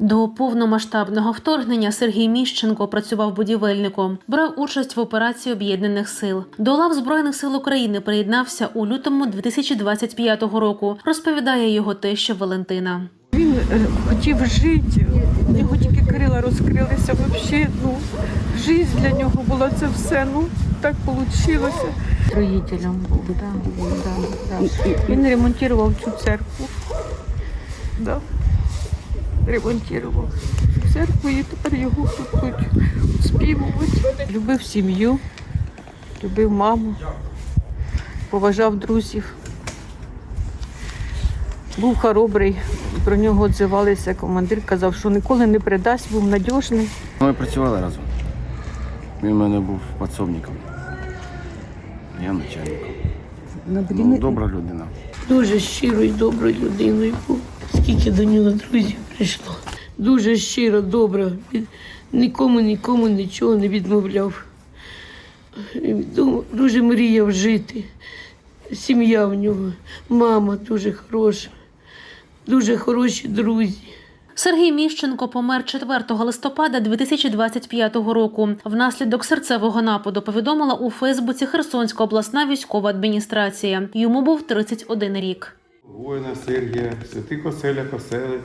До повномасштабного вторгнення Сергій Міщенко працював будівельником, брав участь в операції об'єднаних сил. До лав збройних сил України приєднався у лютому 2025 року. Розповідає його теща Валентина. Він е, хотів жити, у нього тільки крила розкрилися взагалі. Ну, життя для нього була це все. Ну так вийшло. Строїтелем був, да, да, да. Він ремонтував цю церкву. Да. Ремонтував церкву і тепер його тут хочуть співувати. Любив сім'ю, любив маму, поважав друзів. Був хоробрий, про нього відзивалися. Командир казав, що ніколи не придасть, був надіжний. Ми працювали разом. Він у мене був підсобником. Я начальником. Ну, добра людина. Дуже щирою, доброю людиною був. Скільки до нього друзів прийшло. Дуже щиро, добре. Нікому, нікому нічого не відмовляв. Дуже мріяв жити. Сім'я в нього, мама дуже хороша, дуже хороші друзі. Сергій Міщенко помер 4 листопада 2025 року. Внаслідок серцевого нападу повідомила у Фейсбуці Херсонська обласна військова адміністрація. Йому був 31 рік. Воїна Сергія, святих оселя косели,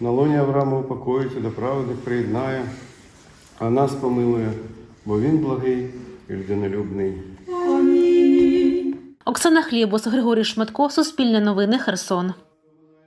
на лоні Авраама упокоїть, до праведних приєднає, а нас помилує, бо він благий і людинолюбний. Оксана Хлібус, Григорій Шматко, Суспільне новини, Херсон.